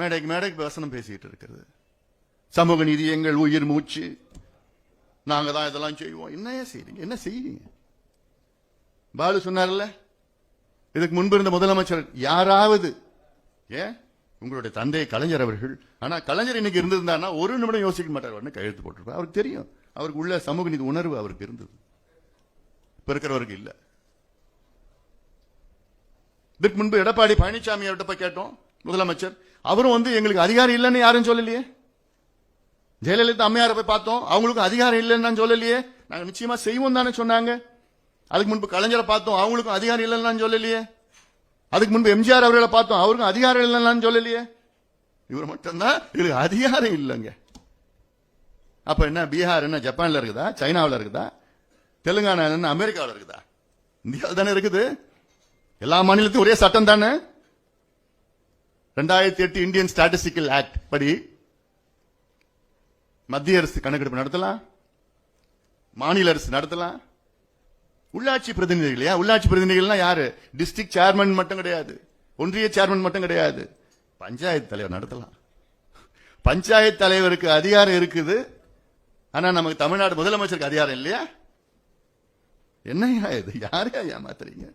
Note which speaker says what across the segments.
Speaker 1: மேடைக்கு மேடைக்கு வசனம் பேசிக்கிட்டு இருக்கிறது. சமூக நீதி எங்கள் உயிர் மூச்சு. நாங்க தான் இதெல்லாம் செய்வோம். என்ன செய்றீங்க? என்ன செய்வீங்க பாலு சொன்னார்ல இதுக்கு முன்பு இருந்த முதலமைச்சர் யாராவது ஏன் உங்களுடைய தந்தை கலைஞர் அவர்கள் ஆனா கலைஞர் இன்னைக்கு இருந்திருந்தாருன்னா ஒரு நிமிடம் யோசிக்க மாட்டார். உடனே கையெழுத்து போட்டிருப்பார். அவருக்கு தெரியும். அவருக்கு உள்ள சமூக நீதி உணர்வு அவருக்கு இருந்தது. இப்போ இருக்கிறவருக்கு இல்லை. இதுக்கு முன்பு எடப்பாடி பழனிசாமி அவர்கிட்ட போய் கேட்டோம். முதலமைச்சர். அவரும் வந்து எங்களுக்கு அதிகாரம் இல்லைன்னு யாரும் சொல்லலையே? ஜெயலலிதா அம்மையாரை போய் பார்த்தோம். அவங்களுக்கும் அதிகாரம் இல்லைன்னு சொல்லலையே? நாங்கள் நிச்சயமா செய்வோம் தானே சொன்னாங்க. அதுக்கு முன்பு கலைஞரை பார்த்தோம். அவங்களுக்கும் அதிகாரம் இல்லைன்னு சொல்லலையே? அதுக்கு முன்பு எம்ஜிஆர் அவர்களை பார்த்தோம். அவருக்கும் அதிகாரம் இல்லைன்னு சொல்லலையே? இவர் மட்டும்தான் இதுக்கு அதிகாரம் இல்லைங்க. அப்ப என்ன பீகார் என்ன ஜப்பான்ல இருக்குதா? சைனாவில் இருக்குதா? தெலுங்கானா என்ன அமெரிக்காவில் இருக்குதா? இந்தியாவில் தானே இருக்குது. எல்லா மாநிலத்தையும் ஒரே சட்டம் தானே? ரெண்டாயிரத்தி எட்டு இந்தியன் ஸ்டாட்டிஸ்டிக்கல் ஆக்ட் படி மத்திய அரசு கணக்கெடுப்பு நடத்தலாம். மாநில அரசு நடத்தலாம். உள்ளாட்சி பிரதிநிதிகள் இல்லையா? உள்ளாட்சி பிரதிநிதிகள்னா யாரு? டிஸ்ட்ரிக்ட் சேர்மன் மட்டும் கிடையாது. ஒன்றிய சேர்மன் மட்டும் கிடையாது. பஞ்சாயத்து தலைவர் நடத்தலாம். பஞ்சாயத்து தலைவருக்கு அதிகாரம் இருக்குது. ஆனா நமக்கு தமிழ்நாடு முதலமைச்சருக்கு அதிகாரம் இல்லையா? என்னையா இது? யாரையா ஏமாத்துறீங்க?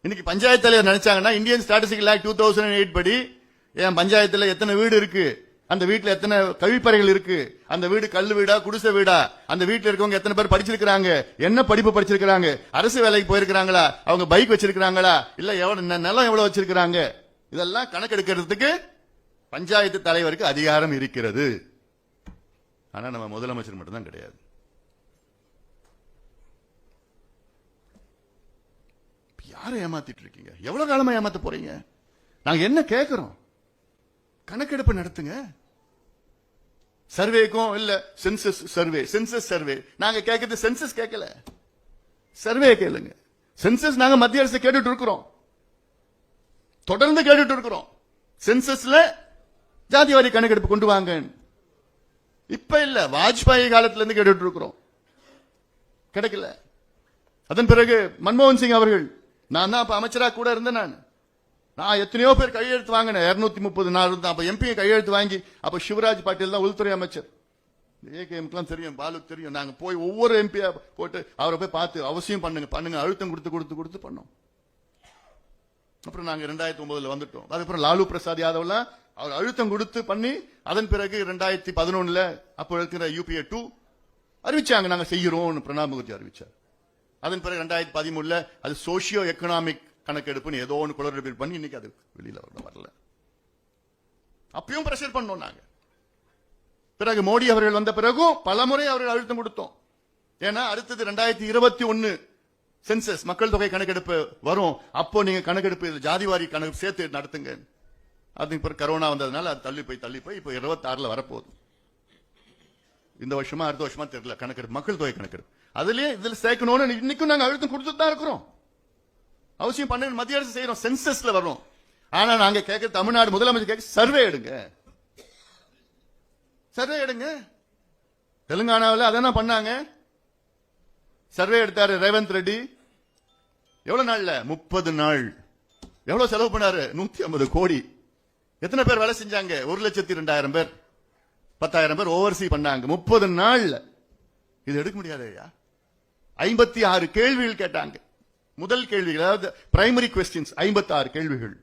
Speaker 1: இன்னைக்கு பஞ்சாயத்து தலைவர் நினைச்சாங்கன்னா Indian statistical act two thousand eight படி என் பஞ்சாயத்துல எத்தனை வீடு இருக்கு? அந்த வீட்டுல எத்தனை கழிப்பறைகள் இருக்கு? அந்த வீடு கல் வீடா குடிசை வீடா? அந்த வீட்டுல இருக்கவங்க எத்தனை பேர் படிச்சிருக்கிறாங்க? என்ன படிப்பு படிச்சிருக்கிறாங்க? அரசு வேலைக்கு போயிருக்கிறாங்களா? அவங்க பைக் வச்சிருக்கிறாங்களா? இல்ல எவ்வளவு நிலம் எவ்வளவு வச்சிருக்கிறாங்க? இதெல்லாம் கணக்கெடுக்கிறதுக்கு பஞ்சாயத்து தலைவருக்கு அதிகாரம் இருக்கிறது. ஆனா நம்ம முதலமைச்சர் மட்டும்தான் கிடையாது. யாரை ஏமாத்திட்டு இருக்கீங்க? எவ்வளவு காலமா ஏமாத்த போறீங்க? நாங்க என்ன கேட்கிறோம் கணக்கெடுப்பு நடத்துங்க. சர்வேக்கும் இல்ல சென்சஸ் சர்வே சென்சஸ் சர்வே நாங்க கேட்கறது சென்சஸ் கேட்கல சர்வே கேளுங்க. சென்சஸ் நாங்க மத்திய அரசு கேட்டுட்டு இருக்கிறோம். தொடர்ந்து கேட்டுட்டு இருக்கிறோம். சென்சஸ்ல ஜாதிவாரி கணக்கெடுப்பு கொண்டு வாங்க இப்ப இல்ல வாஜ்பாய் காலத்துல இருந்து கேட்டுட்டு இருக்கிறோம். கிடைக்கல. அதன் பிறகு மன்மோகன் சிங் அவர்கள் நான் தான் அப்ப அமைச்சரா கூட இருந்தேன் நான். நான் எத்தனையோ பேர் கையெழுத்து வாங்கினேன். இருநூத்தி முப்பது நாள் இருந்தேன் அப்ப எம்பி கையெழுத்து வாங்கி அப்ப சிவராஜ் பாட்டீல் தான் உள்துறை அமைச்சர். ஏகேஎம்க்குலாம் தெரியும் பாலுக்கு தெரியும். நாங்க போய் ஒவ்வொரு எம்பியா போட்டு அவரை போய் பார்த்து அவசியம் பண்ணுங்க பண்ணுங்க. அழுத்தம் கொடுத்து கொடுத்து கொடுத்து பண்ணோம். அப்புறம் நாங்க ரெண்டாயிரத்தி ஒன்பதுல வந்துட்டோம். அதுக்கப்புறம் லாலு பிரசாத் யாதவ்லாம் அவர் அழுத்தம் கொடுத்து பண்ணி அதன் பிறகு ரெண்டாயிரத்தி பதினொன்னுல அப்போ இருக்கிற யூபிஏ டூ அறிவிச்சாங்க. நாங்க செய்யறோம்னு பிரணாப் முகர்ஜி அறிவிச்சார். அதன் பிறகு ரெண்டாயிரத்தி பதிமூணுல அது சோசியோ எக்கனாமிக் கணக்கெடுப்புன்னு ஏதோ ஒன்று குளறுபடி பண்ணி இன்னைக்கு அது வெளியில் வரல வரல. அப்பயும் பிரஷர் பண்ணோம் நாங்க. பிறகு மோடி அவர்கள் வந்த பிறகும் பலமுறை அவர்கள் அழுத்தம் கொடுத்தோம். ஏன்னா அடுத்தது ரெண்டாயிரத்தி இருபத்தி ஒன்னு சென்சஸ் மக்கள் தொகை கணக்கெடுப்பு வரும். அப்போ நீங்க கணக்கெடுப்பு ஜாதிவாரி கணக்கு சேர்த்து நடத்துங்க. அதுக்கு பிறகு கரோனா வந்ததுனால அது தள்ளி போய் தள்ளி போய் இப்போ இருபத்தாறுல வரப்போகுது. இந்த வருஷமா அடுத்த வருஷமா தெரியல. கணக்கெடுப்பு மக்கள் தொகை கணக்கெடுப்பு. அதுலயே இதுல சேர்க்கணும்னு இன்னைக்கும் நாங்க அழுத்தம் கொடுத்துட்டு தான் இருக்கிறோம். அவசியம் பண்ண மத்திய அரசு செய்யறோம் சென்சஸ்ல வரும் ஆனா நாங்க கேட்க தமிழ்நாடு முதலமைச்சர் கேட்க சர்வே எடுங்க. சர்வே எடுங்க. தெலுங்கானாவில் அதான பண்ணாங்க? சர்வே எடுத்தாரு ரேவந்த் ரெட்டி. எவ்வளவு நாள்ல? முப்பது நாள். எவ்வளவு செலவு பண்ணாரு? நூத்தி ஐம்பது கோடி. எத்தனை பேர் வேலை செஞ்சாங்க? ஒரு லட்சத்தி ரெண்டாயிரம் பேர். பத்தாயிரம் பேர் ஓவர்சி பண்ணாங்க. முப்பது நாள்ல. இது எடுக்க முடியாது ஐயா. ஐம்பத்தி ஆறு கேள்விகள் கேட்டாங்க. முதல் கேள்விகள் அதாவது பிரைமரி கொஸ்டின்ஸ் ஐம்பத்தாறு கேள்விகள்.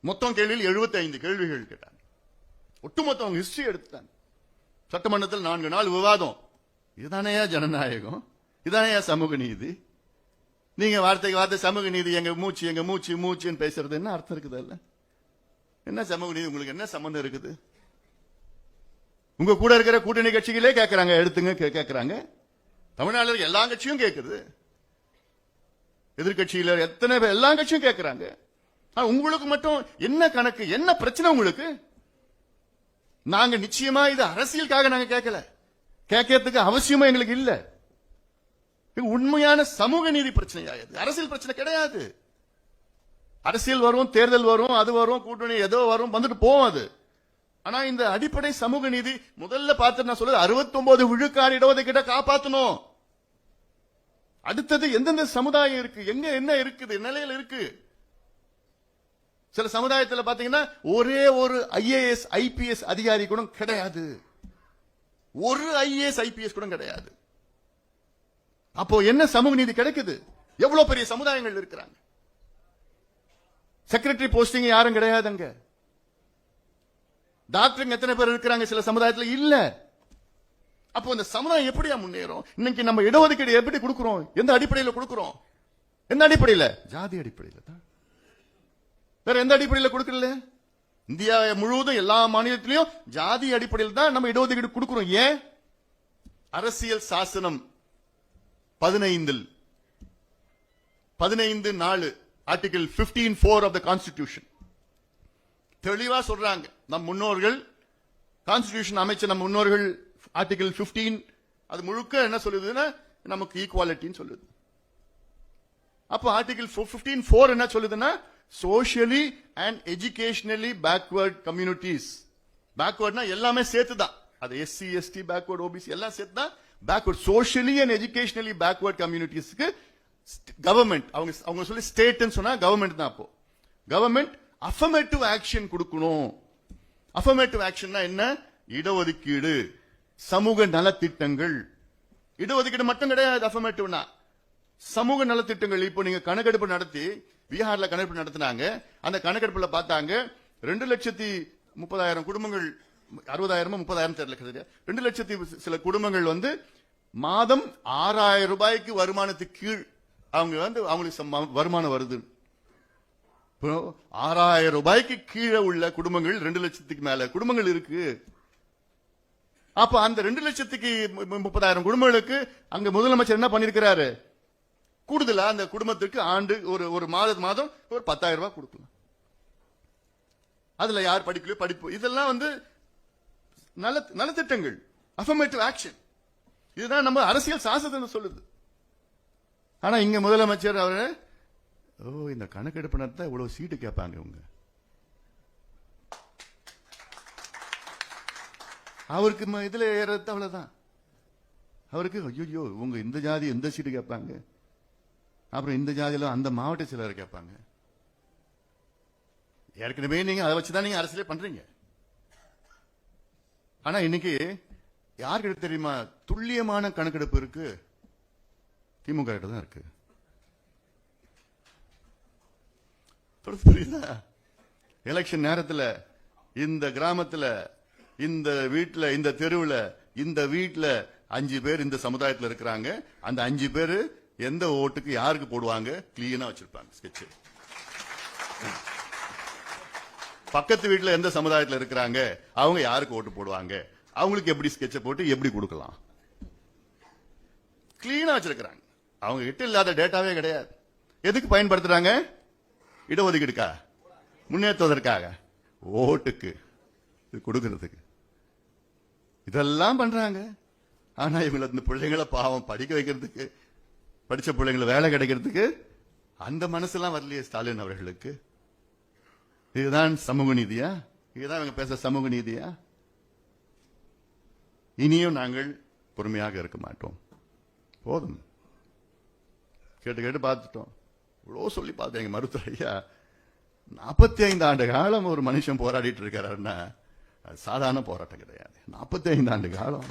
Speaker 1: மொத்தம் கேள்வியில் 75 கேள்விகள் கேட்டாங்க. ஒட்டுமொத்தம் அவங்க ஹிஸ்டரி எடுத்துட்டாங்க. சட்டமன்றத்தில் நான்கு நாள் விவாதம். இதுதானையா ஜனநாயகம்? இதானேயா சமூக நீதி? நீங்க வார்த்தைக்கு வார்த்தை சமூக நீதி எங்க மூச்சு எங்க மூச்சு மூச்சுன்னு பேசுறது என்ன அர்த்தம் இருக்குது அல்ல என்ன சமூக நீதி? உங்களுக்கு என்ன சம்பந்தம் இருக்குது? உங்க கூட இருக்கிற கூட்டணி கட்சிகளே கேட்கறாங்க எடுத்துங்க கே- கேட்கறாங்க தமிழ்நாட்டில் எல்லா கட்சியும் கேட்குது எதிர்கட்சியில எத்தனை பேர் எல்லா கட்சியும் கேட்கிறாங்க உங்களுக்கு மட்டும் என்ன கணக்கு என்ன பிரச்சனை உங்களுக்கு? நாங்க நிச்சயமா இது அரசியலுக்காக நாங்க கேட்கல கேட்கறதுக்கு அவசியமா எங்களுக்கு இல்ல. இது உண்மையான சமூக நீதி பிரச்சனையா இது? அரசியல் பிரச்சனை கிடையாது. அரசியல் வரும் தேர்தல் வரும் அது வரும் கூட்டணி ஏதோ வரும் வந்துட்டு போகும் அது. ஆனா இந்த அடிப்படை சமூக நீதி முதல்ல பார்த்து நான் சொல்றது 69 விழுக்காடு இடஒதுக்கீட்டை காப்பாத்தணும். அடுத்தது எந்தெந்த சமுதாயம் இருக்கு? எங்க என்ன இருக்குது? நிலையில இருக்கு? சில சமுதாயத்தில் பாத்தீங்கன்னா ஒரே ஒரு ஐஏஎஸ் ஐபிஎஸ் அதிகாரி கூட கிடையாது. ஒரு ஐஏஎஸ் ஐபிஎஸ் கூட கிடையாது. அப்போ என்ன சமூக நீதி கிடைக்குது? எவ்வளவு பெரிய சமுதாயங்கள் இருக்கிறாங்க? செக்ரட்டரி போஸ்டிங் யாரும் கிடையாது அங்க டாக்டருங்க எத்தனை பேர் இருக்கிறாங்க? சில சமுதாயத்தில் இல்லை. அப்போ இந்த சமுதாயம் எப்படியா முன்னேறும்? இன்னைக்கு நம்ம இடஒதுக்கீடு எப்படி கொடுக்கிறோம்? எந்த அடிப்படையில கொடுக்கிறோம்? எந்த அடிப்படையில? ஜாதி அடிப்படையில தான். வேற எந்த அடிப்படையில கொடுக்கல இந்தியா முழுவதும் எல்லா மாநிலத்திலையும் ஜாதி அடிப்படையில் தான் நம்ம இடஒதுக்கீடு கொடுக்கிறோம். ஏன்? அரசியல் சாசனம் பதினைந்தில் பதினைந்து நாலு article 15 four of the constitution தெளிவா சொல்றாங்க. நம் முன்னோர்கள் கான்ஸ்டிடியூஷன் அமைச்ச நம் முன்னோர்கள் ஆர்டிகிள் 15 அது முழுக்க என்ன சொல்லுதுன்னா நமக்கு ஈக்குவாலிட்டின்னு சொல்லுது. அப்போ ஆர்டிகிள் 15 ஃபோர் என்ன சொல்லுதுன்னா socially and educationally backward communities பேக்வர்ட்னா எல்லாமே சேர்த்து தான் அது எஸ்சி எஸ்டி பேக்வர்ட் ஓபிசி எல்லாம் சேர்த்து தான் backward socially and educationally backward கம்யூனிட்டிஸ்க்கு government அவங்க அவங்க சொல்லி ஸ்டேட்னு சொன்னா கவர்மெண்ட் தான் அப்போ. கவர்மெண்ட் அஃபர்மேட்டிவ் ஆக்ஷன் கொடுக்கணும். அஃபர்மேட்டிவ் ஆக்ஷன்னா என்ன? இடஒதுக்கீடு. சமூக நலத்திட்டங்கள். இடஒதுக்கீடு மட்டும் கிடையாது அஃபர்மேட்டிவ்னா சமூக நலத்திட்டங்கள் இப்போ நீங்க கணக்கெடுப்பு நடத்தி பீகார்ல கணக்கெடுப்பு நடத்தினாங்க. அந்த கணக்கெடுப்புல பார்த்தாங்க ரெண்டு லட்சத்தி முப்பதாயிரம் குடும்பங்கள் அறுபதாயிரமோ முப்பதாயிரம் தெரியல ரெண்டு லட்சத்தி சில குடும்பங்கள் வந்து மாதம் ஆறாயிரம் ரூபாய்க்கு வருமானத்துக்கு கீழ் அவங்க வந்து அவங்களுக்கு சம் வருமானம் வருது. ஆறாயிரம் ரூபாய்க்கு கீழே உள்ள குடும்பங்கள் ரெண்டு லட்சத்துக்கு மேல குடும்பங்கள் இருக்கு. அப்ப அந்த ரெண்டு லட்சத்துக்கு முப்பதாயிரம் குடும்பங்களுக்கு அங்க முதலமைச்சர் என்ன பண்ணிருக்கிறாரு? கூடுதலா அந்த குடும்பத்துக்கு ஆண்டு ஒரு ஒரு மாத மாதம் ஒரு பத்தாயிரம் ரூபாய் கொடுக்கலாம் அதுல யார் படிக்கலையோ படிப்பு. இதெல்லாம் வந்து நல நலத்திட்டங்கள். அஃபர்மேட்டிவ் ஆக்ஷன் இதுதான் நம்ம அரசியல் சாசனம் சொல்லுது. ஆனா இங்க முதலமைச்சர் அவரு ஓ இந்த கணக்கெடுப்பு நடத்த இவ்வளவு சீட்டு கேட்பாங்க இவங்க. அவருக்கு இதுல ஏறது அவ்வளவுதான். அவருக்கு ஐயோ உங்க இந்த ஜாதி இந்த சீட்டு கேட்பாங்க? அப்புறம் இந்த ஜாதியில அந்த மாவட்ட சிலர் கேட்பாங்க. ஏற்கனவே நீங்க அதை வச்சுதான் நீங்க அரசியலே பண்றீங்க. ஆனா இன்னைக்கு யார்கிட்ட தெரியுமா? துல்லியமான கணக்கெடுப்பு இருக்கு. திமுக கிட்ட தான் இருக்கு. புரியுதா? எலெக்ஷன் நேரத்தில் இந்த கிராமத்தில் இந்த வீட்டுல இந்த தெருவுல இந்த வீட்டுல அஞ்சு பேர் இந்த சமுதாயத்துல இருக்கிறாங்க. அந்த அஞ்சு பேர் எந்த ஓட்டுக்கு யாருக்கு போடுவாங்க? கிளீனா வச்சிருப்பாங்க ஸ்கெட்ச் பக்கத்து வீட்டுல எந்த சமுதாயத்துல இருக்கிறாங்க? அவங்க யாருக்கு ஓட்டு போடுவாங்க? அவங்களுக்கு எப்படி ஸ்கெட்ச போட்டு எப்படி கொடுக்கலாம்? கிளீனா வச்சிருக்கிறாங்க. அவங்க கிட்ட இல்லாத டேட்டாவே கிடையாது. எதுக்கு பயன்படுத்துறாங்க? இடஒதுக்கீடுக்கா? முன்னேற்றுவதற்காக. ஓட்டுக்கு. இது கொடுக்கறதுக்கு. இதெல்லாம் பண்றாங்க. ஆனா இவங்களை இந்த பிள்ளைங்களை பாவம் படிக்க வைக்கிறதுக்கு படிச்ச பிள்ளைங்களை வேலை கிடைக்கிறதுக்கு அந்த மனசெல்லாம் வரலையே ஸ்டாலின் அவர்களுக்கு. இதுதான் சமூக நீதியா? இதுதான் இவங்க பேச சமூக நீதியா? இனியும் நாங்கள் பொறுமையாக இருக்க மாட்டோம். போதும். கேட்டு கேட்டு பார்த்துட்டோம். இவ்வளோ சொல்லி பார்த்தேன் எங்க மருத்துவர் ஐயா. நாற்பத்தி ஐந்து ஆண்டு காலம் ஒரு மனுஷன் போராடிட்டு இருக்காருன்னா அது சாதாரண போராட்டம் கிடையாது. நாற்பத்தி ஐந்து ஆண்டு காலம்.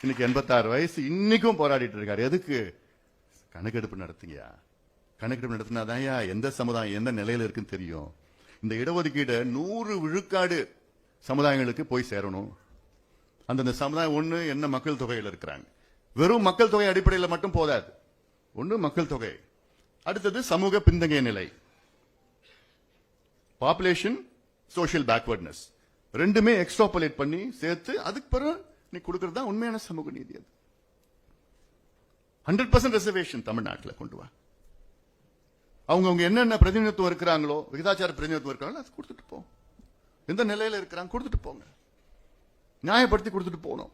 Speaker 1: இன்னைக்கு எண்பத்தாறு வயசு இன்னைக்கும் போராடிட்டு இருக்காரு. எதுக்கு? கணக்கெடுப்பு நடத்துங்கயா கணக்கெடுப்பு நடத்தினாதான்யா எந்த சமுதாயம் எந்த நிலையில இருக்குன்னு தெரியும். இந்த இடஒதுக்கீடு நூறு விழுக்காடு சமுதாயங்களுக்கு போய் சேரணும். அந்தந்த சமுதாயம் ஒண்ணு என்ன மக்கள் தொகையில் இருக்கிறாங்க. வெறும் மக்கள் தொகை அடிப்படையில் மட்டும் போதாது. ஒண்ணு மக்கள் தொகை. அடுத்தது சமூக பின்தங்கிய நிலை. பாப்புலேஷன் சோஷியல் பேக்வர்ட்னஸ் ரெண்டுமே எக்ஸ்ட்ராபுலேட் பண்ணி சேர்த்து அதுக்கு பிறகு நீ கொடுக்கறது தான் உண்மையான சமூக நீதி அது. ஹண்ட்ரட் பர்சன்ட் ரிசர்வேஷன் தமிழ்நாட்டில் கொண்டு வா. அவங்க அவங்க என்னென்ன பிரதிநிதித்துவம் இருக்கிறாங்களோ விகிதாச்சார பிரதிநிதித்துவம் இருக்கிறாங்களோ அது கொடுத்துட்டு போ. எந்த நிலையில இருக்கிறாங்க கொடுத்துட்டு போங்க. நியாயப்படுத்தி கொடுத்துட்டு போகணும்.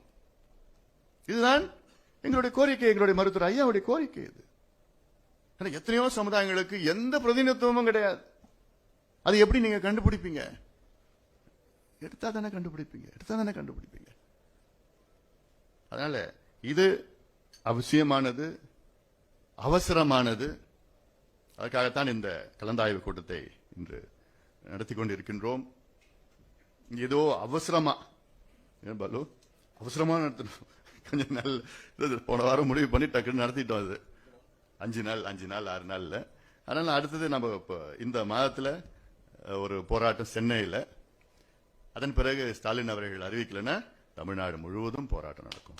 Speaker 1: இதுதான் எங்களுடைய கோரிக்கை எங்களுடைய மருத்துவர் ஐயாவுடைய கோரிக்கை இது. எத்தனையோ சமுதாயங்களுக்கு எந்த பிரதிநிதித்துவமும் கிடையாது. அது எப்படி நீங்க கண்டுபிடிப்பீங்க? எடுத்தா தானே கண்டுபிடிப்பீங்க. எடுத்தா தானே கண்டுபிடிப்பீங்க. அதனால இது அவசியமானது அவசரமானது. அதற்காகத்தான் இந்த கலந்தாய்வு கூட்டத்தை இன்று நடத்தி கொண்டிருக்கின்றோம். ஏதோ அவசரமா ஏன் பாலு? அவசரமா நடத்தணும். கொஞ்சம் நாள் போன வாரம் முடிவு பண்ணி டக்குன்னு நடத்திட்டோம் அது. அஞ்சு நாள் அஞ்சு நாள் ஆறு நாள்ல. அதனால அடுத்தது நம்ம இப்போ இந்த மாதத்துல ஒரு போராட்டம் சென்னையில். அதன் பிறகு ஸ்டாலின் அவர்கள் அறிவிக்கலைன்னா தமிழ்நாடு முழுவதும் போராட்டம் நடக்கும்.